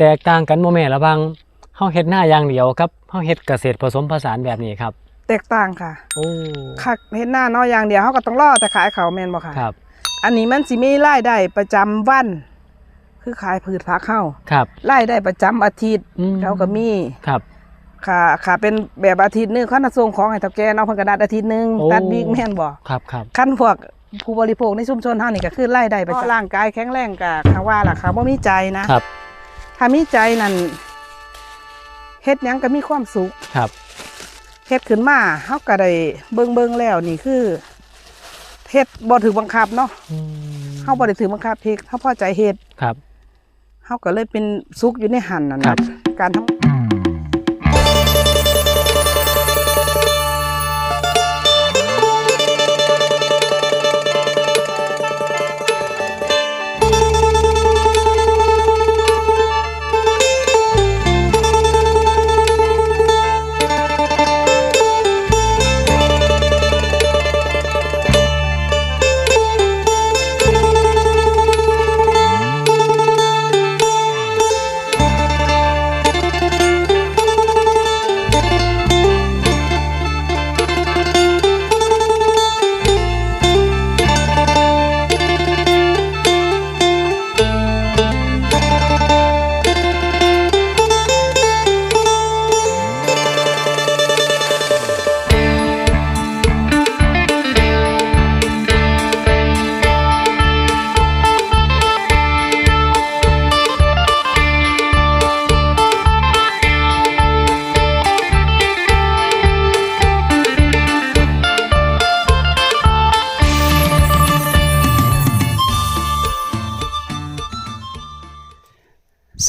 แตกต่างกันบ่แม่ระหวังเฮาเฮ็ดหน้าอย่างเดียวกับเฮาเฮ็ดเกษตรผสมผสานแบบนี้ครับ แตกต่างค่ะโอ้คักเฮ็ดหน้าเนาะอย่างเดียวเขาก็ต้องรอแต่ขายเขาแม่นบ่ค่ะ ครับ อันนี้มันสิมีรายได้ประจำวัน คือขายพืชผักเฮาครับรายได้ประจำอาทิตย์อืมเขาก็มีครับ ค่ะ ค่ะเป็นแบบอาทิตย์หนึงเขาน่ะส่งของให้เฒ่าแก่เนาะเพิ่นก็นัดอาทิตย์หนึงโอ้ ตัดบิ๊กแม่นบ่ ครับครับคันพวกผู้บริโภคในชุมชนเฮานี่ก็คือรายได้ประจำร่างกายแข็งแรงก็ค่ะว่าล่ะค่ะบ่มีใจนะครับ ถ้ามีใจนั่นเฮ็ดหยังก็มีความสุขครับ เฮ็ดขึ้นมาเฮาก็ได้เบิ่งเบิ่งแล้วนี่คือเฮ็ดบ่ถือบังคับเนาะอืมเฮาบ่ได้ถือบังคับเฮ็ดเฮาพอใจเฮ็ดครับ เฮาก็เลยเป็นสุขอยู่ในหันนั่นครันะบการทำ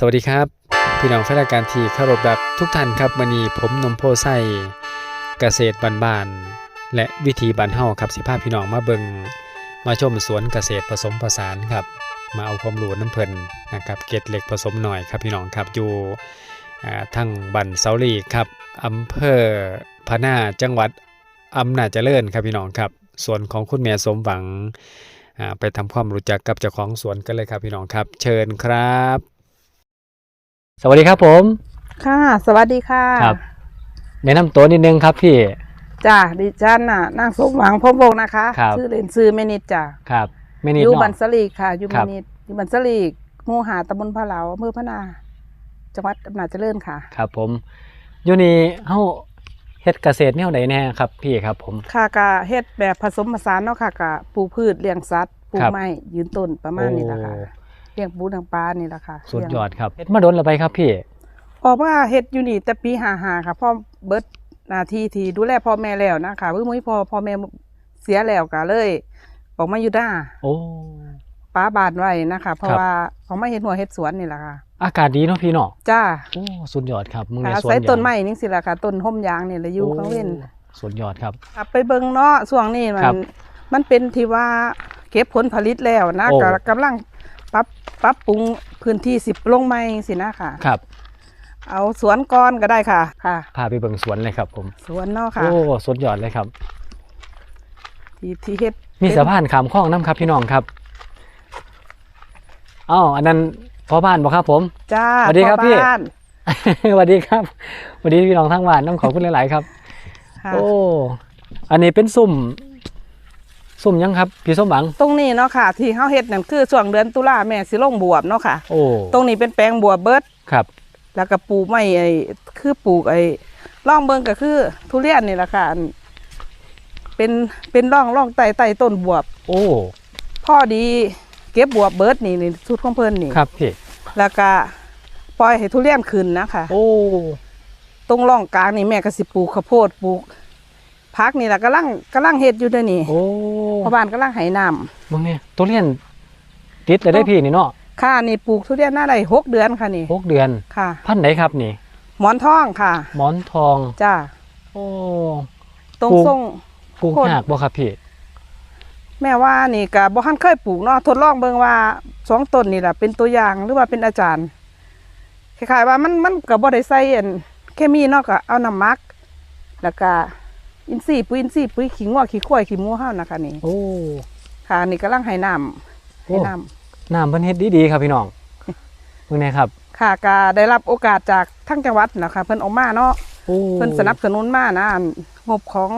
สวัสดีครับ พี่น้องแฟนรายการที่เคารพรักทุกท่านครับวันนี้ผมนมโพไซเกษตรบานๆและวิธีบานเฮาครับสิพาพพี่น้องมาเบิงมาชมสวนเกษตรผสมผสานครับ มาเอาความรู้น้ำเพลินนะครับเกตเหล็กผสมหน่อยครับพี่น้องครับอยู่ทั้งบันเซาลีครับอำเภอพะนาจังหวัดอำนาจเจริญครับพี่น้องครับสวนของคุณแม่สมหวังอ่าไปทำความรู้จักกับเจ้าของสวนกันเลยครับพี่น้องครับ เชิญครับ สวัสดีครับผม ค่ะ สวัสดีค่ะครับ แนะนำตัวนิดนึงครับพี่ จ้าดิฉันน่ะนางสมหวังพรหมวงศ์นะคะครับ ชื่อเล่นชื่อแม่นิดจ้ะครับไม่นิดอยู่เนาะบันสลีกค่ะอยู่ครัแม่บนิดอยู่บันสลีกหมู่หาตำบลพะเหลาอำเภอพะนา จังหวัดอำนาจเจริญค่ะ ครับ ผมอยู่นี่เฮาเฮ็ดเกษตรแนวใดแน่ครับ พี่ครับ ผม ค่ะกะเฮ็ดแบบผสมผสานเนาะค่ะกะปลูกพืชเลี้ยงสัตว์ปลูกครับ ไม้ยืนต้นประมาณนี้แหละค่ะ โอ้เลี้ยงปูเลี้ยงปลานี่แหละค่ะสุดเลี้งยอดครับเฮ็ดมาโดนแล้วไปครับพี่ออกมาเฮ็ดอยู่นี่แต่ปี55ค่ะพ่อเบิดหน้าที่ที่ดูแลพ่อแม่แล้วนะคะเมื่อมื้อพ่อพ่อแม่เสียแล้วก็เลย ออกมาอยู่หน้าโอ้ป้าบานไว้นะคะเพราะครับว่าออกมาเฮ็ดหัวเฮ็ดสวนนี่แหละค่ะ อากาศดีเนาะพี่เนาะจ้าโอ้สุดยอดครับมึงในอาสวนศัยยางต้นไม้นี่สิล่ะค่ะต้นห่มยางนี่แหละอยู่ข้างเว้นโอ้สุดยอดครับกลับไปเบิ่งเนาะช่วงนี้มัครันบมันเป็นที่ว่าเก็บผลผลิตแล้วนะโอ้ก็กำลัง ปรับปรับปรุงพื้นที่สิบลงใหม่สินะค่ะ ครับ เอาสวนก้อนก็ได้ค่ะ ค่ะ พาไปเบิ่งสวนเลยครับ ผม สวนเนาะค่ะ โอ้สุดยอดเลยครับ ที่ที่เฮ็ดมีสะพานขามคลองน้ำครับพี่น้องครับอ้าวอันนั้นพ่อบ้านบ่ครับ ผม จ้าสวัสดีครับพ่อพี่บ้านสวัสดีครับสวัสดีพี่น้องทั้งบ้านต้องขอบคุณหลาย ๆ ครับ ค่ะ โอ้ อันนี้เป็นซุ่ม ซุ่มยังครับพี่สมหวัง ตรงนี้เนาะค่ะ ที่เฮาเฮ็ดนั่นคือช่วงเดือนตุลาแม่สิลงบวบเนาะค่ะ โอ้ตรงนี้เป็นแปลงบวบเบิดครับ แล้วก็ปลูกไม้ไอ้คือปลูกไอ้ร่องเบิ่งก็คือ ทุเรียนนี่แหละค่ะอันเป็นเป็นร่องร่องไต่ไต่ต้นบวบ โอ้พ่อดีเก็บบวบเบิดนี่นี่สุดของเพิ่นนี่ครับพี่แล้วก็ปล่อยให้ทุเรียนขึ้นนะคะโอ้ตรงร่องกลางนี่แม่ก็สิปลูกข้าวโพดปลูก พักนี่แหละกำลังกำลังเฮ็ดอยู่เด้วยวนี่โอ้พ่อบ้านกำลังให้น้มึงเนี่ยตัวเรียนติดเลยได้พี่นี่เนาะำค่ะนี่ปลูกทุเรียนหน้าได้หกเดือนค่ะนี่หกเดือน ค่ะ พันไหนครับนี่ หมอนทองค่ะหมอนทอง จ้าโอ้ ตรงปลูก ทรง ปลูกคนหากบ่ครับพี่แม่ว่านี่ก็บ่ทันเคยปลูกเนาะทดลองเบิ่งว่าสองต้นนี่แหละเป็นตัวอย่างหรือว่าเป็นอาจารย์คล้ายๆว่ามันมันก็บ่ได้ใส่อันเคมีเนาะก็เอาน้ำหมัก แล้วก็ อินทรีย์ปุ๋ยอินทรีย์ปุ๋ยขี้งัวขี้ควายขี้หมูเฮานะคะนี่โอ้ ค่ะนี่กำลังให้น้ำให้น้ำน้ำเพิ่นเฮ็ดดีๆครับพี่น้องมึงเนี่ยครับ ค่ะก็ได้รับโอกาสจากทั้งจังหวัดนะคะเพิ่นเออกมาเนาะโอ้เพิ่นสนับสนุนมานะอันงบของ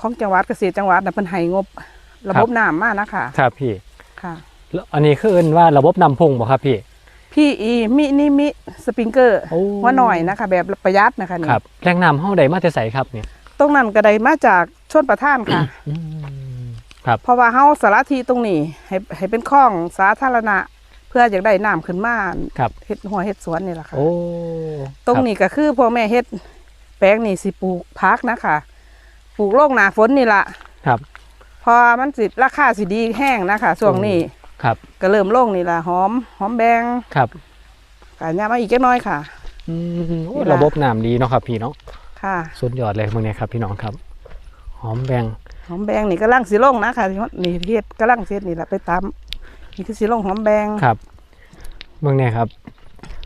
ของจังหวัดเกษตรจังหวัดน่ะเพิ่นให้งบ ระบบน้ำมานะคะครับพี่ค่ะแล้วอันนี้คือเอิ้นว่าระบบนำพงบ่ครับพี่พี่อีมินิมิสปริงเกอร์โอ้ว่าหน่อยนะคะ แบบประหยัดนะคะนี่ครับแหล่งน้ำเฮาได้มาแต่ไสครับเนี่ย ตรงนั้นก็ได้มาจากชนประทานค่ะอืมครับเพราะว่าเฮาสารทีตรงนี้ ให้ให้เป็นคลองสาธารณะ เพื่ออยากได้น้ำขึ้นมาครับเฮ็ดหัวเฮ็ดสวนนี่แหละค่ะโอ้ตรงนี้ก็คือพ่อแม่เฮ็ดแปลงนี่สิปลูกพักนะคะปลูกโล่งหนาฝนนี่ล่ะครับ พอมันสิราคาสิดีแห้งนะคะช่วงนี้ครับ ก็เริ่มโล่งนี่ล่ะหอม หอมแบงครับก็ยามาอีกจักหน้อยค่ะ อืมโอ้นี่ล่ะระบบน้ำดีเนาะครับพี่เนาะ ค่ะสุดยอดเลยมึงเนี่ยครับ พี่น้องครับ หอมแบงหอมแบงนี่กำลังสิลงนะคะนี่เฮ็ดกำลังเสร็จนี่แหละไปตามนี่คือสิลงหอมแบงครับมึงเนี่ยครับ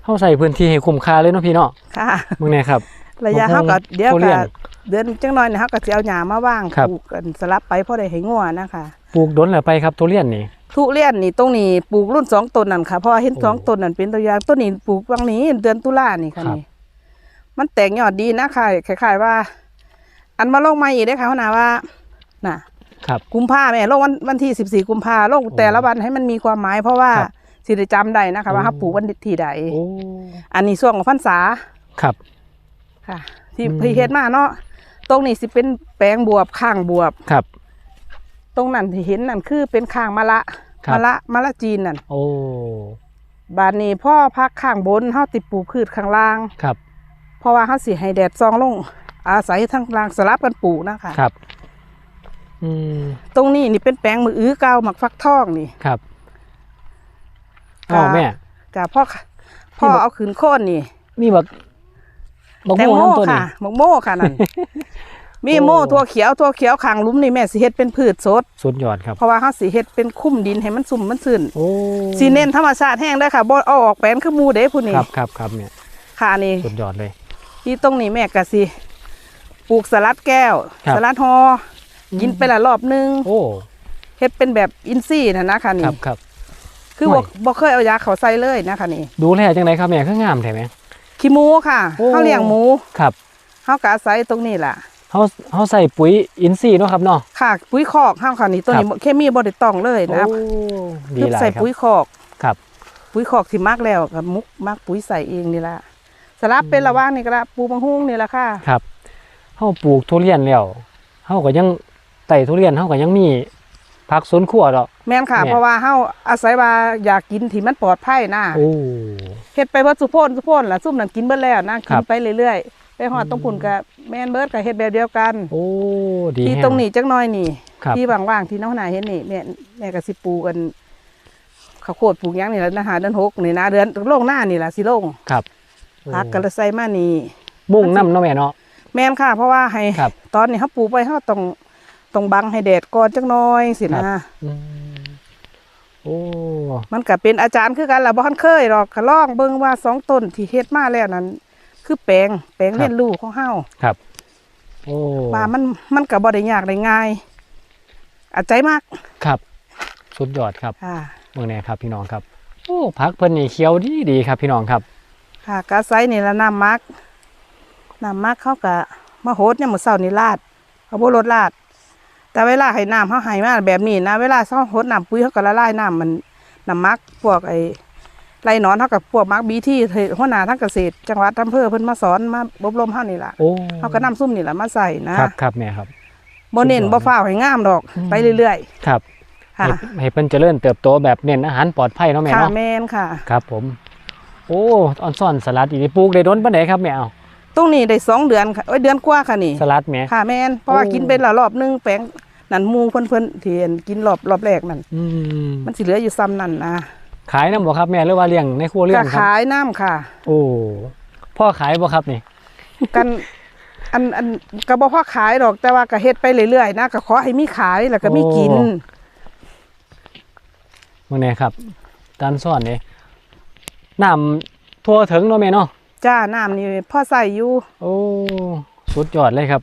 เฮาใส่พื้นที่ให้คุ้มค่าเลยเนาะพี่เนาะค่ะมึงเนี่ยครับ ระยะมะม่วงเฮาก็เดี๋ยวทุเรีก็ยนเดือนจังน้อยเนี่ยเฮาก็สิเอาหญ้ามาว่างครับปลูกกันสลับไปพอได้ให้งัวนะคะปลูกดนแล้วไปครับทุเรียนนี่ทุเรียนนี่ตรงนี้ปลูกรุ่นสองต้นนั่นค่ะเพราะว่าเห็นโอ้สองต้นนั่นเป็นตัวอย่างต้นนี้ปลูกวังนี้เดือนตุลานี่ค่ะครับนี่ มันแตกยอดดีนะค่ะคล้ายๆว่า อันมาลงมาอีกได้อค่ะหัวหน้าว่าน่ะ ครับกุมภาแม่ลงวันวันที่สิบสี่กุมภาลงแต่ละวันให้มันมีความหมายเพราะว่าครับสิได้จำได้นะคะ ว่าโอ้เขาปลูกวันที่ใดโอ้ อันนี้ช่วงของพรรษาครับ ค่ะ ที่อืม พี่เฮ็ดมาเนาะตรงนี้สิเป็นแปลงบวบข้างบวบ ครับ ตรงนั้นที่เห็นนั่นคือเป็นข้างมะละครับ มะละมะละจีนนั่นโอ้ บานนี้พ่อพักข้างบนเฮาติดปลูกพืชข้างล่าง ครับ เพราะว่าเฮาสิให้แดดซองลง อาศัยทั้งล่างสลับกันปลูกนะคะครับ อืมตรงนี้นี่เป็นแปลงมืออื้อเก่าหมักฟักทองนี่ครับอ๋อแม่จ้ะพ่อพ่อนี่บักเอาขืนโค่นนี่ มีบักบักแตงม่วงโมน้ำตัวนี้ค่ะหมกโม่ค่ะนั่นมีโอ้โม่ทั่วเขียวทั่วเขียวข้างหลุมนี่แม่สิเฮ็ดเป็นพืชสดสุดยอดครับเพราะว่าเฮาสิเฮ็ดเป็นคุ้มดินให้มันซุ่มมันซื่นโอ้สิเน้นธรรมชาติแห้งได้อค่ะบ่เอาออกแปลนคือหมู่เด้ผู้นี้ครับครับครับเนี่ยค่ะนี่สุดยอดเลย ที่ตรงนี้แม่ก็สิปลูกสลัดแก้ว ครับ สลัดฮออกินไปละรอบหนึงโอ้เฮ็ดเป็นแบบอินซี่นะนะคะคนี่รับครับ คือห่บ่วยบ่เคยเอายาเขาใส่เลยนะคะนี่ดูแลจังไดครับแม่คืองามแท้ไหม ขี้หมูค่ะโอ้ เฮาเลี้ยงหมูครับเฮาก็อาศัยตรงนี้ล่ะ เฮาเฮาใส่ปุ๋ยอินทรีย์เนาะครับเนาะ ค่ะปุ๋ยคอกเฮาค่ะนี่ตัวนี้ครับเคมีบ่ได้ต้องเลยนะโอ้ดีคือหลายใส่ครับปุ๋ยคอก ครับ ปุ๋ยคอกที่มักแล้วก็มุกมักปุ๋ยใส่เองนี่ล่ะ สลับเป็นระหว่างนี่ก็ละปลูกบางฮุ้งนี่ล่ะค่ะ ครับเฮาปลูกทุเรียนแล้วเฮาก็ยังไต่ทุเรียนเฮาก็ยังมีผักสวนครัวดอก แม่นค่ะ แม่เพราะว่าเฮาอาศัยว่าอยากกินที่มันปลอดภัยนะโอ้ เฮ็ดไปเบิดสุโพนสุโพนล่ะซุ่มนั่นกินเบิดแล้วนะครักินบ ไปเรื่อยๆไปฮอดตรงพุ่นก็แม่นเบิดก็เฮ็ดแบบเดียวกัน โอ้ดีที่แฮตรงนี้จักหน่อยนี่ ครับ ที่ว่างๆที่น้องนาเห็นนี่แม่แม่ก็สิปลูกกันข้าวโพดปลูกหยังนี่แหละนะหาเดือนหกนี่นะเดือนลงหน้านี่ล่ะสิลงครับ พักก็เลยใส่มานี่มุ่งน้ำเนาะแม่เนาะแม่นค่ะ เพราะว่าให้ครับ ตอนนี้เฮาปลูกไปเฮาต้องต้องบังให้แดดก่อนจักหน่อยสิครันะบอืมโอ้มันก็เป็นอาจารย์คือกันล่ะบ่ทันเคยหรอกก็ลองเบิ่งว่าสองต้นที่เฮ็ดมาแล้วนั้น คือแปลงแปลงเรียนรู้ของเฮาครับ โอ้ว่ามันมันก็บ่ได้ยากได้ง่ายอาใจมากครับ สุดยอดครับค่ะ เมืองแน่ครับพี่น้องครับ โอ้ผักเพิ่นนี่เขียวดีดีครับพี่น้องครับ ค่ะกาไซนี่ละน้ำมักน้ำมักเขาก็มาโหดเนี่ยามมื้อเช้านี่ลาดเขาบ่ลดลาด แต่เวลาให้น้ำเขาให้มาแบบนี้นะ เวลาเขาโหดน้ำปุ๋ยเขาก็ละลายน้ำมันน้ำมักพวกไอ้ไรหนอนเขากับพวกมักบีที่หัวหน้าทั้งเกษตร จังหวัดอำเภอเพิ่นมาสอนมาอบรมเฮานี่ล่ะโอ้เขาก็นํซุ่มนี่ล่ะมาใส่นะครับครับแม่ครับบ่เน้นบ่ฟ้าวให้งามดอกอืมไปเรื่อยครับๆค่ะให้ให้เพิ่นเจริญเติบโตแบบเน้นอาหารปลอดภัยเนาะแม่ค่ะเนาะแม่นค่ะ ครับผม โอ้ออนซ่อนสลัดอีนี่ปลูกได้ดนปานใดครับแม่เอาตรงนี้ได้สองเดือนค่ะเอ้ยเดือนกว่าค่ะนี่สลัดแม่ค่ะแม่นเพราะว่าโอ้กินไปและรอบหนึงแปลงนั่นหมูเพิ่นเพิ่นๆที่เห็นกินรอบรอบแรกนั่นอืมมันสิเหลืออยู่ซ้ำนั่นนะขายน้ำบ่ครับแม่หรือว่าเลี้ยงในครัวเรือก็นครับขายน้ำค่ะ โอ้พ่อขายบ่ครับนี่กันอันอันก็บ่พอขายดอกแต่ว่าก็เฮ็ดไปเรื่อยๆนะก็ขอให้มีขายแล้วก็มีกินเมืองแน่ครับตานซ่อนนี่ น้ำทั่วถึงเนาะแม่เนาะจ้าน้ำนี่พ่อใส่อยู่ โอ้สุดยอดเลยครับ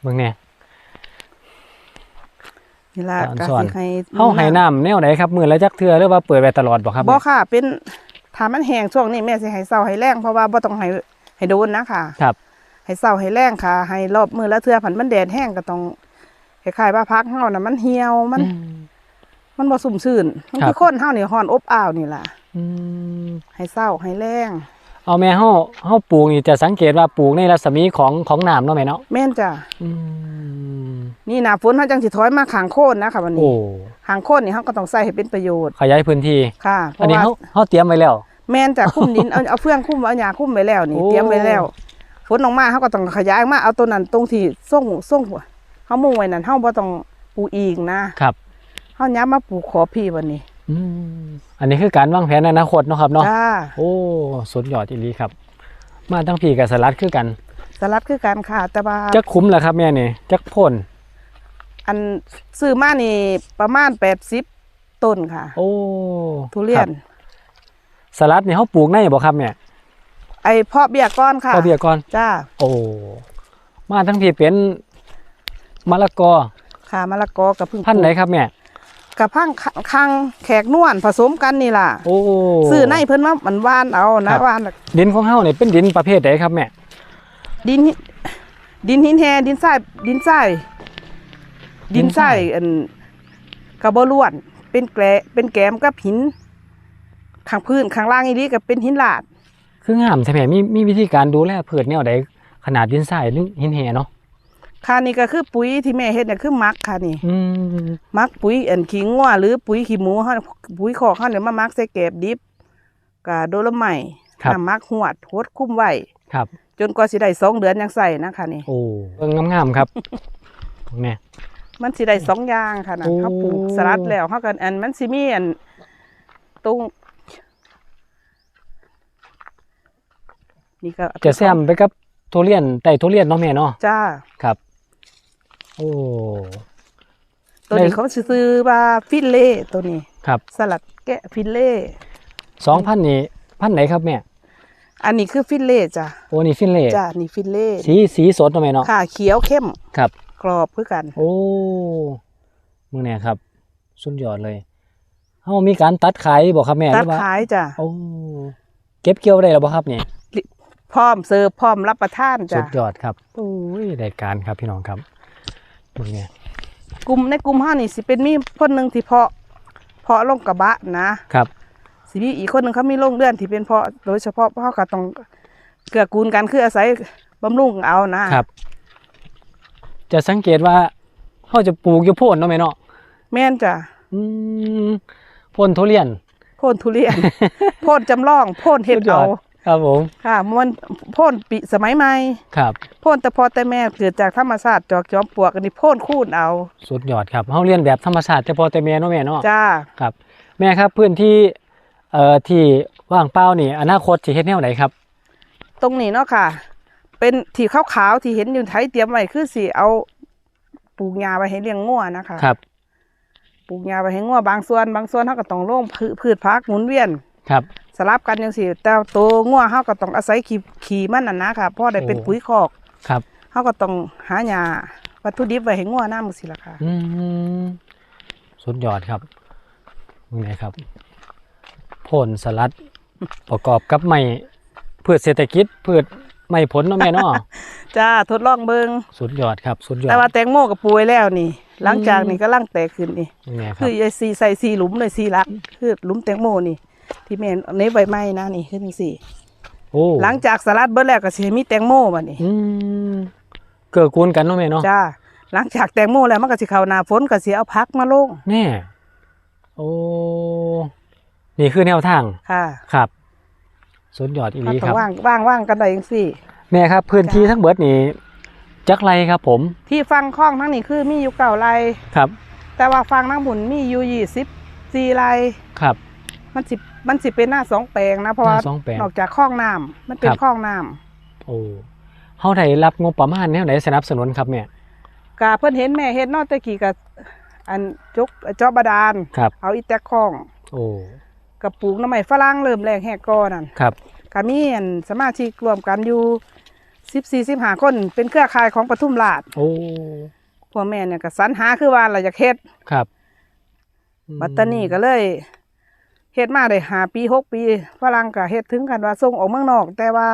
เมืองแน่นี่ล่ะตามก็สอนสิให้เฮาให้น้ำแนวไหนครับมื้อละจักเทื่อหรือว่าเปิดไว้ตลอดบ่ครับบ่ค่ะ เป็นถ้ามันแห้งช่วงนี้แม่สิให้เศร้าให้แรงเพราะว่าบ่ต้องให้ให้โดนนะค่ะ ครับให้เศร้าให้แรงค่ะ ให้รอบมือละเทื่อผันมันแดดแห้งก็ต้องคล้ายๆว่าพักเฮาน่ะมันเหี่ยวมัน อืม มันบ่สุ่มชื่น มันครับคือคนเฮานี่ฮ้อนอบอ้าวนี่ล่ะอืม ให้เศร้าให้แรงเอาแม่เฮาเฮาปลูกนี่จะสังเกตว่าปลูกในรัศมีของของน้ำเนาะแม่เนาะแม่นจ้ะอืมนี่หน้าฝนเฮาจังสิถอยมาข้างโคนนะคะวันโอ้นี้ข้างโคนนี่เฮาก็ต้องใส่ให้เป็นประโยชน์ ขยายพื้นที่ค่ะเพอันราะนี้ว่าเฮาเฮาเตรียมไว้แล้ว แม่นจ้ะคุ้มดินเอาเอาเฟืองคุ้มเอาหญ้าคุ้มไว้แล้วนี่โอ้เตรียมไว้แล้วฝนออกมาเฮาก็ต้องขยายมาเอาตัวนั้นตรงที่ส่งส่งเฮามุ่งไว้นั่นเฮาบ่ต้องปลูกอีกนะครับเฮาย้ำมาปลูกขอพี่วันนี้ อืมอันนี้คือการวางแผนในอนาคตเนาะครับเนาะจ้าโอ้สุดยอดอีหลีครับ มาทั้งพี่กับสลัดคือกันสลัดคือกันค่ะแต่ว่าจักคุ้มแหละครับแม่นี่จักพ่นอันซื้อมานี่ประมาณ80ต้นค่ะ โอ้ทุเรียคนบสลัดนี่เฮาปลูกในบ่ครับแม่ไอ้เพาะเบี้ยก้อนค่ะพอเบียก่อน จ้าโอ้มาทั้งพี่เป็นมะละกอค่ะมะละกอกับพึ่งพันธุ์ไหนครับแม่ กับพังคังแขกนวลผสมกันนี่ล่ะโอ้ซื้อในเพิ่นว่ามันหวานเอาครันะบหวานดินของเฮานี่เป็นดินประเภทใดครับแม่ดินหิดินหินแฮดินทรายดินทรายดินทรายอันกระบล้วน เป็นแกลเป็นแกมกับหินข้างพื้นข้างล่างอีนี้ก็เป็นหินลาด คืองามใช่ไหมมีมีวิธีการดูแลพืชแนวใดขนาดดินทรายหรือหินแห่เนาะ ค่ะนี่ก็คือปุ๋ยที่แม่เฮ็ดเนี่ยคือมักค่ะนี่อืมมักปุ๋ยอันขี้งัวหรือปุ๋ยขี้หมูเฮาปุ๋ยคอกเฮาเนี่ยมามักใส่แกบดิบกับโดโลไม้น้ำมักหวดโหดคุ้มไว้ครับจนกว่าสิได้สองเดือนยังใส่นะคะนี่ โอ้เบิ่งงามๆครับแม่ มันสิได้สองอย่างค่ะนะโอ้ เขาปลูกสลัดแล้วเขากันอันมันสิมีอันตรงนี่ก็จะแซมไปกับทุเรียนไต่ทุเรียนเนาะแม่เนาะจ้า ครับ โอ้ตัวนี้เขาซื้อว่าฟิลเล่ตัวนี้ครับ สลัดแกะฟิลเล่สองพันนี่พันไหนครับแม่อันนี้คือฟิลเล่จ้ะโอ้นี่ฟินเล่จ้านี่ฟิลเล่สีสีสดเนาะแม่เนาะค่ะ เขียวเข้มครับ กรอบคือกัน โอ้มือเนี่ยครับ สุดยอดเลยเฮามีการตัดขายบ่ครับแม่หตัรืดอว่าขายจ้ะโอ้เก็บเกี่ยวได้แล้วบ่ครับนี่พร้อมเสิร์ฟพร้อมรับประทานสุจ้ะดยอดครับโอ้ยได้การครับพี่น้องครับ มือเนี่ยกลุ่มในกลุ่มห้านี่สิเป็นมีคนหนึ่งที่เพาะ เพาะลงกระบะนะครับสิมีอีกคนหนึ่งเขามีโรงเรือนที่เป็นเพาะโดยเฉพาะเพราะเขาก็ต้องเกื้อกูลกันคืออาศัยบำรุงเอานะครับ จะสังเกตว่าเขาจะปลูกอยู่โพ่นเนาะแม่เนาะแม่นจ้ะอืมโพ่นทุเรียน โพ่นทุเรียน โพ่นจำลอง โพ่นเห็ดสุดยอเอาด ครับผม ค่ะมันโพ่นปีสมัยใหม่ครับโพ่นแต่พอแต่แม่เกิดจากธรรมชาติจอกจอมปลวกอันนี้โพ่นคูนเอา สุดยอดครับเขาเรียนแบบธรรมชาติแต่พอแต่แม่เนาะแม่เนาะจ้าครับ แม่ครับพื้นที่เอ่อที่ว่างเปล่านี่อนาคตสิเฮ็ดแนวไหนครับ ตรงนี้เนาะค่ะ เป็นที่ขาวๆที่เห็นอยู่ไทยเตรียมไว้คือสิเอาปลูกหญ้าไว้ให้เลี้ยงงัวนะคะครับปลูกหญ้าไว้ให้งัวบางส่วน บางส่วนเขาก็ต้องลงพืพืชพักหมุนเวียน ครับสลับกันจังซี่แต่ตัวงัวเขาก็ต้องอาศัยขี้ขี้มันน่ะนะค่ะเพราะได้เป็นโอ้ปุ๋ยคอกครับเขาก็ต้องหาหญ้าวัตถุดิบไว้ให้งัวน้ำสิล่ะค่ะอืมสุดยอดครับนี่ไงครับโพ่นสลัดประกอบกับไม้พืชเศรษฐกิจพืชไม้ผลเนาะแม่เนาะจ้าทดลองเบิงสุดยอดครับสุดยอดแต่ว่าแตงโมก็ปลูกไว้แล้วนี่ หลังจากนี้ก็ลังแตกขึ้นนี่นี่ไงคคืรับอยายซีใส่ซีหลุมเลยซีลักคือหลุมแตงโมนี่ ที่แม่ในใบไม้นะนี่คือจังซี่โอ้หลังจากสลัดเบิดแล้วก็สิให้มีแตงโมบัดนี้อืมเกิดกูลกันเนาะแม่เนาะจ้าหลังจากแตงโมแล้วมันก็สิเข้าหน้าฝนก็สิเอาพักมาลงแน่โอ้นี่คือแนวทางค่ะครับสุดยอดอีหเขาลีต้อครับงว่างว่างว่างกันได้จังซี่ แม่ครับ พื้นที่ทั้งเบิดนี่จักไรครับผม ที่ฟังคล้องทั้งนี้คือมีอยู่เก่าไรครับ แต่ว่าฟังทั้งบุญมีอยู่ยี่สิบสี่ไรครับ มันสิมันสิเป็นหน้าสองแปลงนะเพราะหว่าน้าสองแปลงนอกจากคลองน้ำมันเป็นครับ คลองน้โอ้เฮาได้รับงบประมาณแนวไหนสนับสนุนครับแม่ำกาเพิ่นเห็นแม่เฮ็ดเนอกตะกี้กับอันจกเจาะบาดาล ครับ เอาอีแตกคลองโอ้กับปลูกหน้ำไม้ฝรั่งเริ่มแรกแหกกอนั่นครับก็มีอันสมาชิกรวมกันอยู่สิบสี่สิบห้าคนเป็นเครือข่ายของปทุมราชโอ้พวกแม่เนี่ยก็สรรหาคือว่าเราอยากเฮ็ดครับอืม บัตตานีก็เลย เฮ็ดมาได้ห้าปีหกปีฝรั่งก็เฮ็ดถึงกันว่าส่งออกเมืองนอก แต่ว่า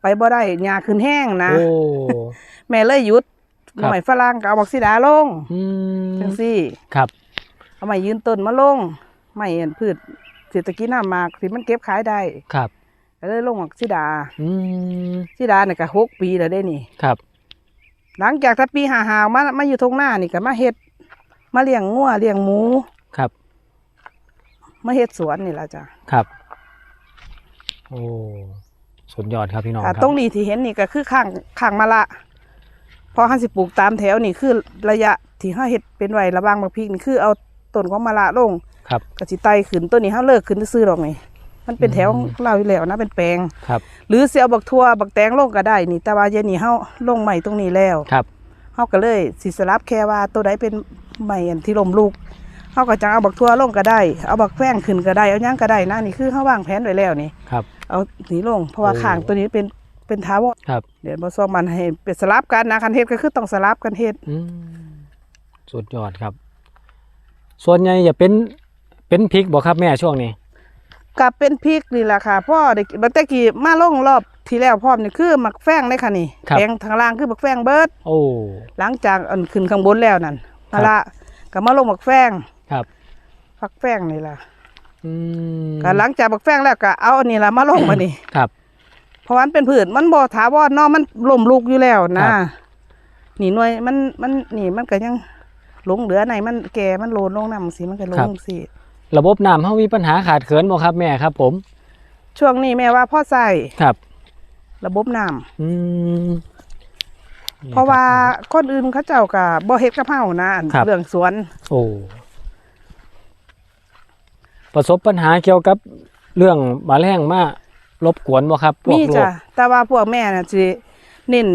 ไปบ่ได้หญ้าขึ้นแห้งนะโอ้แม่เลยหยุดครับหน่อยฝรั่งก็เอาบักสีดาลงอืมจังซี่ครับ เอาไม้ยืนต้นมาลงไม้อันพืชเศรษฐกิจน้ำมากที่มันเก็บขายได้ครับก็เลยลงบักสีดาอืมสีดาเนี่ยก็หกปีแล้วได้นี่ครับ หลังจากถ้าปีหาหาวมามาอยู่ทงหน้านี่ก็มาเฮ็ดมาเลี้ยงงัวเลี้ยงหมูครับ มาเฮ็ดสวนนี่ล่ะจ้ะครับ โอ้สุดยอดครับพี่น้องคอ่ารับ ตรงนี้ที่เห็นนี่ก็คือข้างข้างมะละ พอห้าสิปลูกตามแถวนี่คือระยะที่ห้าเฮ็ดเป็นไว้ระบางบักพริกนี่คือเอาต้นของมะละลงครับ ก็สิไต่ขึ้นต้นนี้ห้าเลิกขึ้นซื้อๆดอกนี่มันเป็นแถวอืมของเราอยู่แล้วนะเป็นแปลง ครับหรือสิเอาบักทั่วบักแตงลงก็ได้นี่แต่ว่าเย็นนี้เฮาลงใหม่ตรงนี้แล้วครับ เฮาก็เลยสิสลับแค่ว่าตัวใดเป็นใหม่อันที่ลมลูก เฮาก็จะเอาบักทั่วลงก็ได้ เอาบักแป้งขึ้นก็ได้ เอาหยังก็ได้นะนี่คือเฮาวางแผนไว้แล้วนี่ครับ เอาหนีลงเพราะว่าโอ้ข้างตัวนี้เป็นเป็นท้าวรครับเดี๋ยวบ่ซ้อมมันให้เป็นสลับกันนะคันเฮ็ดก็คือต้องสลับกันเฮ็ดอืมสุดยอดครับ ส่วนใหญ่จะเป็นเป็นพริกบอกครับแม่ช่วงนี้ กับเป็นพริกนี่แหละค่ะพ่อได้บัดตะกี้มาลงรอบที่แล้วพร้อมนี่คือหมักแฟงเลยค่ะนี่ครับแปลงทางล่างคือหมักแฟงเบิด โอ้ หลังจากอันขึ้นข้างบนแล้วนั่นครัมาบ ละก็มาลงหมักแฟง ครับฟักแฟงนี่ล่ะอืมก็หลังจากหมักแฟงแล้วก็เอาอันนี้ล่ะมาลงมานี่ครับ เพราะว่ามันเป็นพืชมันบ่ถาวรเนาะมันล่มลุกอยู่แล้วนะครับนี่หน่วยมันมันนี่มันก็ยังหลงเหลือในมันแก่มันโลนลงน้ำสิมันก็ลครับงสิระบบน้ำเขามีปัญหาขาดเขินบ่ครับแม่ครับ ผม ช่วงนี้แม่ว่าพ่อใส่ครับ ระบบน้ำอืมเพราะว่าคนอื่นเขาเจ้าก็บ่เฮ็ดกับเฮานะอันครับเรื่องสวน โอ้ ประสบปัญหาเกี่ยวกับเรื่องหมาแรงมารบกวนบ่ครับพวกมีโรจ้ะคแต่ว่าพวกแม่น่ะสิเน้น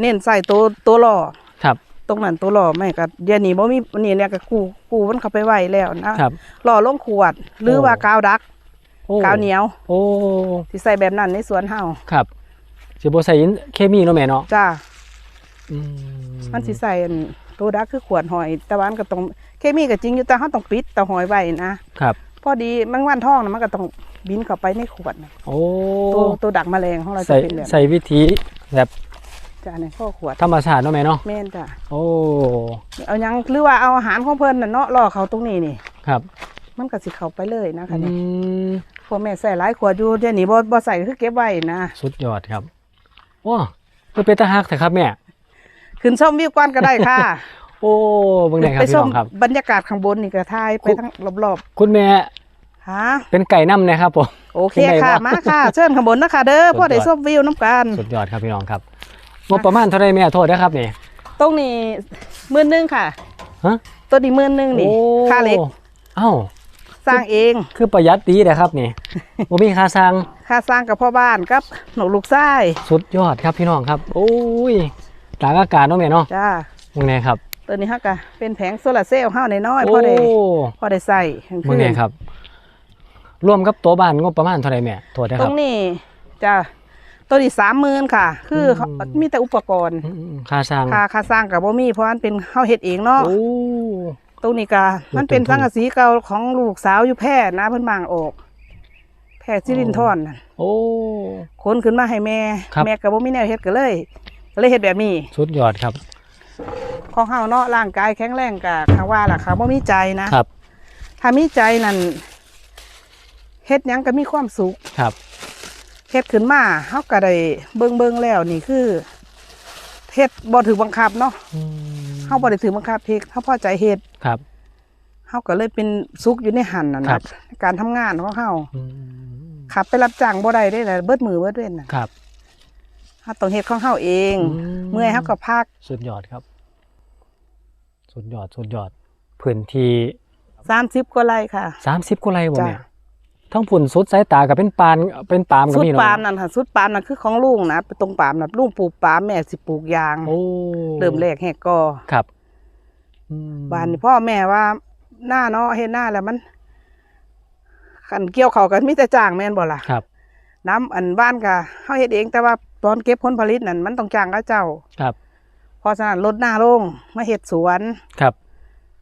เน้นใส่ตัวตัวล่อครับตรงนั้นตัวล่อไม่ก็เดี๋ยวนี้บ่มีอันนี้เนี่ยก็กูกูมันเข้าไปไว้แล้วนะครับ ล่อลงขวด หรือโอ้ ว่ากาวดักโอ้กาวเหนียวโอ้ที่ใส่แบบนั้นในสวนเฮาครับสิบ่ใส่เคมีเนาะแม่เนาะจ้าอืมันสิใส่อันตัวดักคือขวดหอยแต่ว่ามันก็ต้องเคมีก็จริงอยู่แต่เฮาต้องปิดเตาหอยไว้นะครับ พอดีแมงวันทองน่ะมันก็ต้องบินเข้าไปในขวดน่ะโอ้ตัวตัวดักแมลงของเราจะใส่เป็นแบบใส่วิธีแบบจ้าในข้อขวดธรรมชาติเนาะแม่เนาะแม่นจ้ะโอ้เอาหยังหรือว่าเอาอาหารของเพิ่นน่ะเนาะล่อเขาตรงนี้นี่ครับ มันก็สิเข้าไปเลยนะคะอืนี่มพวกแม่ใส่หลายขวดอยู่เดี๋ยวนี้บ่บ่ใส่ก็คือเก็บไว้นะสุดยอดครับว้าคือเป็นตาฮักแต่ครับแม่ขึ้นชมวิวก่อนก็ได้ค่ะ โอ้เบิ่งได้ครับไปพี่ชน้มองครับ บรรยากาศข้างบนนี่ก็ถ่ายไปคุทั้งรอบคุณแม่ๆฮะเป็นไก่น้ำนะครับผม โอเคเป็นไงค่ะวะมาค่ะ เชิญข้างบนนะคะเด้อสุดยอดพ่อได้ชมวิวน้ำกัน สุดยอดครับพี่น้องครับงบประมาณเท่าไรแม่โทษนะครับนี่ตรงนี้หมื่นหนึงค่ะ ฮะตัวนี้หมื่นหนึงนี่โอ้ค่าเหล็กเอ้า สร้างเอง คือประหยัดดีนะครับนี่บ่มีค่าสร้างค่าสร้างกับพ่อบ้านกับหนูลูกชายสุดยอดครับพี่น้องครับ โอ้ยตากอากาศเนาะแม่เนาะจ้ามึงไงครับ ตัวนี้ฮะก็เป็นแผงโซลาร์เซลล์เฮาน้อยๆพ่อได้พ่อได้ใส่กลางคืมึงนไงครับ รวมกับตัวบ้านงบประมาณเท่าไรแม่โทษนะตครรับงนี้จ้าตัวนี้สามหมื่นค่ะ คืออมมีแต่อุปกรณ์อืมค่าสร้างค่าค่าสร้างกับบ่มีเพราะมันเป็นเฮาเฮ็ดเองเนาะโอ้ตรงนี้ก็มันเป็นต้นทุนสังกะสีเก่าของลูกสาวอยู่แพร่นะเพิ่นบางออกแพร่ซิรินทอนน่ะโอ้คนขึ้นมาให้แม่ครับแม่ก็บ่มีแนวเฮ็ดก็เลยก็เลยเฮ็ดแบบนี้สุดยอดครับ ของเฮาเนาะร่างกายแข็งแรงก็คาว่าล่ะค่ะบ่มีใจนะครับ ถ้ามีใจนั่นเฮ็ดหยังก็มีความสุขครับ เฮ็ดขึ้นมาเฮาก็ได้เบิ่งเบิ่งแล้วนี่คือเฮ็ดบ่ถือบังคับเนาะอืมเฮาบ่ได้ถือบังคับเฮ็ดเฮาพอใจเฮ็ดครับ เฮาก็เลยเป็นสุขอยู่ในหันน่ะครันะบ ในการทำงานของเฮาอืมขับไปรับจ้างบ่ได้ได้น่ะเบิดมือเบิดเว้นน่ะครับเฮาต้องเฮ็ดของเฮาเองอืมเมื่อยเฮาก็พักสุดยอดครับ สุดยอดสุดยอดพื้นที่30กว่าไร่ค่ะสามสิบกว่าไร่บ่จ้ะแม่ทั้งผุ่นสุดสายตากับเป็นปานเป็นปาล์มก็สุดมีเนาะปาล์มนั่นค่ะสุดปาล์มนั่นคือของลุงนะไปตรงปาล์มน่ะลุงปลูกปาล์มแม่สิปลูกยางโอ้เริ่มแรกแหกกอครับอืมบ้านนี่พ่อแม่ว่าหน้าเนาะเฮ็ดหน้าแล้วมันคันเกี่ยวเขาวกันมีแต่จ้างแม่นบ่ล่ะครับ น้ำอันบ้านก็เฮาเฮ็ดเองแต่ว่าตอนเก็บผลผลิตนั่นมันต้องจ้างเขาเจ้าครับเพ ราะฉะนั้นลดหน้าลงมาเฮ็ดสวนครับ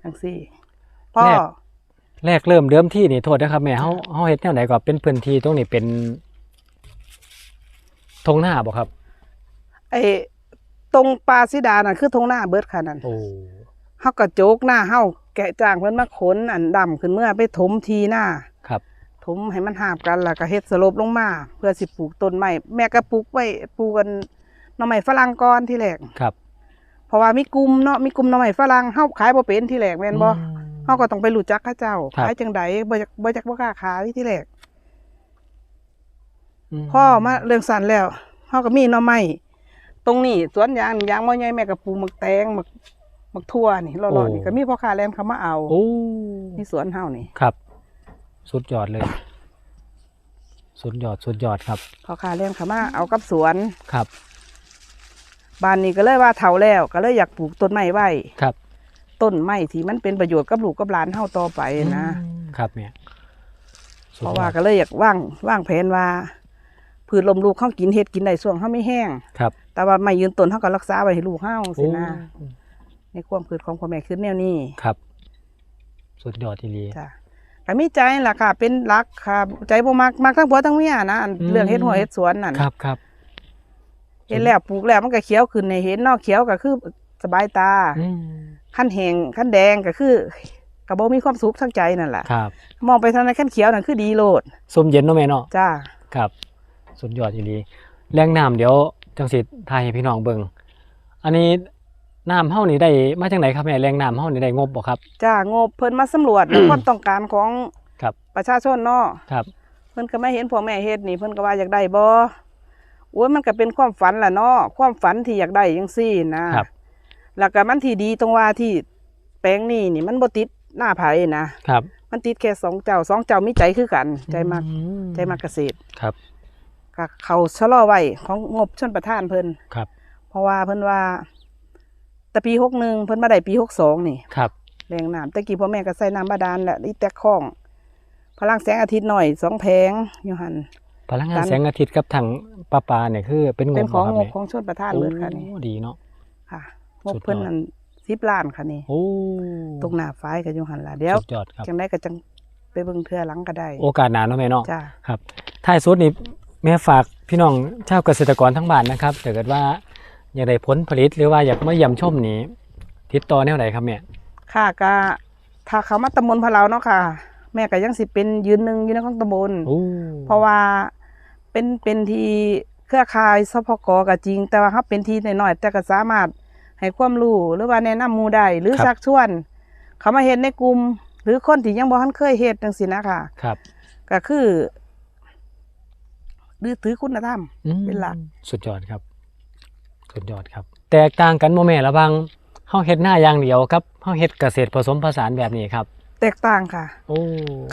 จังซี่พ่อ แรก แรกเริ่มเดิมที่นี่โทษนะครับแม่เฮาเฮาเฮ็ดแนวไหนก็เป็นพื้นที่ตรงนี้เป็นทงหน้าบ่ครับ ไอ้ตรงปลาสิดานั่นคือทงหน้าเบิดค่ะนั่นโอ้เฮาก็โจกหน้าเฮาแกะจ้างเพิ่นมาขนอันดำขึ้นเมื่อไปถมทีหน้าครับ ถมให้มันหาบกันแล้วก็เฮ็ดสลบลงมา เพื่อสิปลูกต้นไม้แม่ก็ปลูกไว้ปลูกกันหน่อไม้ฝรั่งก่อนที่แรกครับเพ ราะว่ามีกลุ่มเนาะมีกลุ่มหน่อไม้ฝรั่งเฮาขายบ่เป็นที่แรกแม่นบ่อืมเฮาก็ต้องไปรู้จักเขาเจ้าครับขายจังใดบ่จักบ่จักบ่กล้าขายที่แรกมพ่อมาเรื่องสันแล้วเฮาก็มีหน่อไม้ตรงนี้สวนยางนี่ยางบ่ใหญ่แม่ก็ปลูกหมึกแตงหมึกหมึกทั่วนี่รอๆนี่ก็มีพ่อค้าแลนเขามาเอาโอ้นี่สวนเฮานี่ครับ สุดยอดเลย สุดยอดสุดยอดครับพ่อค้าแลนเขามาเอากับสวนครับ บ้านนี้ก็เลยว่าเฒ่าแล้ว ก็เลยอยากปลูกต้นไม้ไว้ครับ ต้นไม้ที่มันเป็นประโยชน์กับลูกกับหลานเฮาต่อไปนะอืมครับเนี่ยสุดเพราะยอดว่าก็เลยอยากว่างว่างแผนว่าพืชลมลูกเฮากินเฮ็ดกินได้ช่วงเฮาไม่แห้ง ครับแต่ว่าไม่ยืนต้นเฮาก็รักษาไว้ให้ลูกเฮาสิโอ้นะในความคิดของพ่อแม่คือแนวนี้ครับสุดยอดทีเดีจ้ะก็มีใจล่ะค่ะ เป็นรักค่ะ ใจบ่มักมักทั้งผัวทั้งเมียนะอันเรื่องเฮ็ดหัวเฮ็ดสวนนั่น ครับครับ เฮ็ดแล้วปลูกแล้วมันก็เขียวขึ้นในเห็นเนอกเขียวก็คือสบายตาอืมขั้นแห้งขั้นแดงก็คือก็บ่มีความสุขทั้งใจนั่นล่ะครับ มองไปทางนั้นขั้นเขียวนั่นคือดีโลดส้มเย็นเนาะแม่เนาะจ้าครับ สุดยอดทีเดีแรงน้ำเดี๋ยวจังสิทายให้พี่น้องเบิ่งอันนี้น้ำเฮานี่ได้มาจากไหนครับแม่แรงน้ำเฮานี่ได้งบบ่ครับจ้างบเพิ่นมาสำรวจความต้องการของครับประชาชนเนาะครับ เพิ่นก็ไม่เห็นพ่อแม่เฮ็ดนี่เพิ่นก็ว่าอยากได้บ่ โอ้ยมันก็เป็นความฝันล่ะเนาะความฝันที่อยากได้จังซี่นะครับ แล้วก็มันที่ดีตรงว่าที่แปลงนี้นี่มันบ่ติดหน้าไผนะครับ มันติดแค่สองเจ้าสองเจ้ามีใจคือกัน ใจมักอืใจมักเกษตรครับก็เขาชะลอไว้ของงบชนประทานเพิ่นครับ เพราะว่าเพิ่นว่าแต่ปี61เพิ่นมาได้ปี62นี่ครับแรงน้ำแต่กี้พ่อแม่ก็ใส่น้ำบาดาลแหละอีแตกคลอง พลังแสงอาทิตย์หน่อยสองแผงอยู่หัน พลังงานการแสงอาทิตย์กับทางประปาเนี่ยคือ เป็นงเป็นบของบ่ครับงบแม่ของชนประทานเบิดค่ะนี่โอ้ดีเนาะค่ะงสุบดยอดเพิ่นนั่นสิบล้านค่ะนี่โอ้ตรงหน้าฝ้ายก็อยู่หันละเดี๋ยวสุดยอดครับจังได้ก็จังไปเบิ่งเทื่อหลังก็ได้ โอกาสหน้าเนาะแม่เนาะจ้าครับท้ายสุดนี่แม่ฝากพี่น้องชาวเกษตรกรทั้งบ้านนะครับถ้าเกิดว่าอยากได้ผลผลิตหรือว่าอยากมาเยี่ยมชมนี่ติดต่อแนวไหนครับแม่ค่ะก็ถ้าเขามาตำบลพะเราเนาะค่ะ แม่ก็ยังสิเป็นยืนหนึ่งอยู่ในของตำบลโอ้เพราะว่าเป็นเป็นที่เครือข่ายสพกก็จริง แต่ว่าเขาเป็นที่น้อยๆแต่ก็สามารถให้ความรู้หรือว่าแนะนำหมู่ได้หรือชักชวน เขามาเฮ็ดในกลุ่มหรือคนที่ยังบ่ทันเคยเฮ็ดจังซี่นะคะครับ ก็คือหรือถือคุณธรรมอืมเป็นหลักสุดยอดครับ สุดยอดครับ แตกต่างกันโมแม่ระหวังเฮาเฮ็ดหน้าอย่างเดียวครับเฮาเฮ็ดเกษตรผสมผสานแบบนี้ครับ แตกต่างค่ะโอ้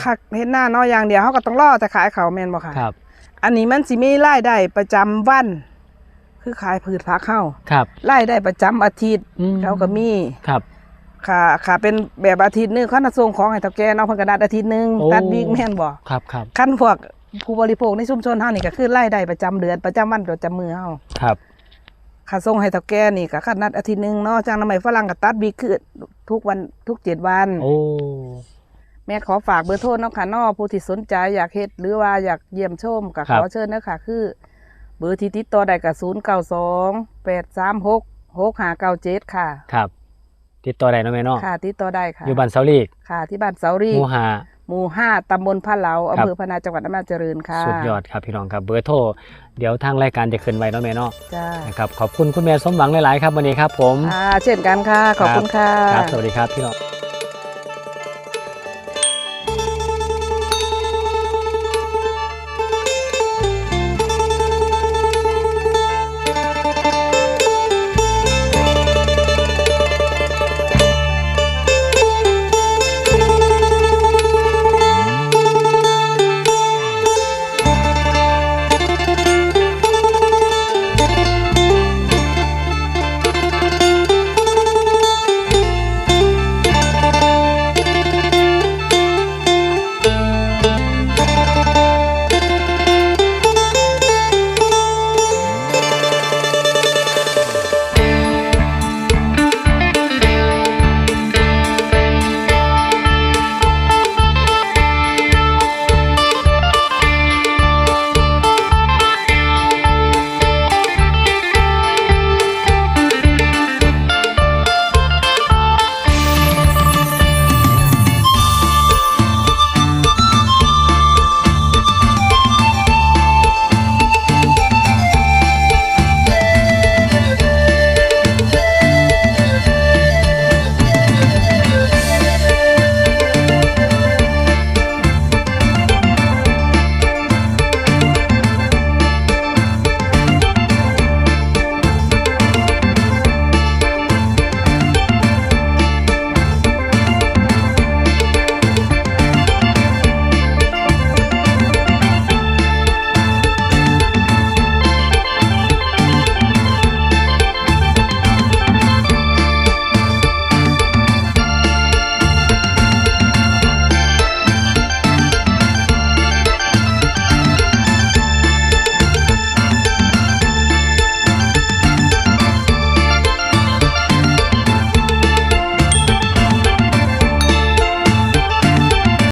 คักเฮ็ดหน้าเนาะอย่างเดียวเขาก็ต้องรอแต่ขายเขาวแม่นบ่ค่ะครับ อันนี้มันสิมีรายได้ประจำวัน คือขายพืชผักเฮาครับรายได้ประจำอาทิตย์อืมเขาก็มีครับค่ะค่ะเป็นแบบอาทิตย์หนึงเขาน่ะส่งของให้เฒ่าแก่เนาะเพิ่นก็นัดอาทิตย์หนึงโอ้ตัดวิกแม่นบ่ครับครับคันพวกผู้บริโภคในชุมชนเฮานี่ก็คือรายได้ประจำเดือนประจำวันประจำมือเฮาครับ ค่ะส่งให้เฒ่าแก่นี่ก็คันนัดอาทิตย์หนึงเนาะจ้างน้ำใหม่ฝรั่งก็ตัดวิกคือทุกวันทุกเจ็ดวัน โอ้แม่ขอฝากเบอร์โทรเนาะค่ะเนอผู้ที่สนใจอยากเฮ็ดหรือว่าอยากเยี่ยมชมก็ขอเชิญเนาะค่ะคือ เบอร์ที่ติดต่อได้ก็092 836 6597ค่ะ ครับ ติดต่อได้เนาะแม่เนาะค่ะ ติดต่อได้ค่ะ อยู่บ้านเสาลีกค่ะ ที่บ้านเสารีหมู่ห้า หมู่ห้าตำบลพะเหลาครัอบำเภอพะนาจังหวัดอำนาจเจริญค่ะสุดยอดครับพี่น้องครับเบอร์โทรเดี๋ยวทางรายการจะขึ้นไว้เนาะแม่เนาะจ้านะครับขอบคุณคุณแม่สมหวังหลาย ๆ ครับวันนี้ครับผมอ่าเช่นกันค่ะ ขอบคุณค่ะครับสวัสดีครับพี่น้อง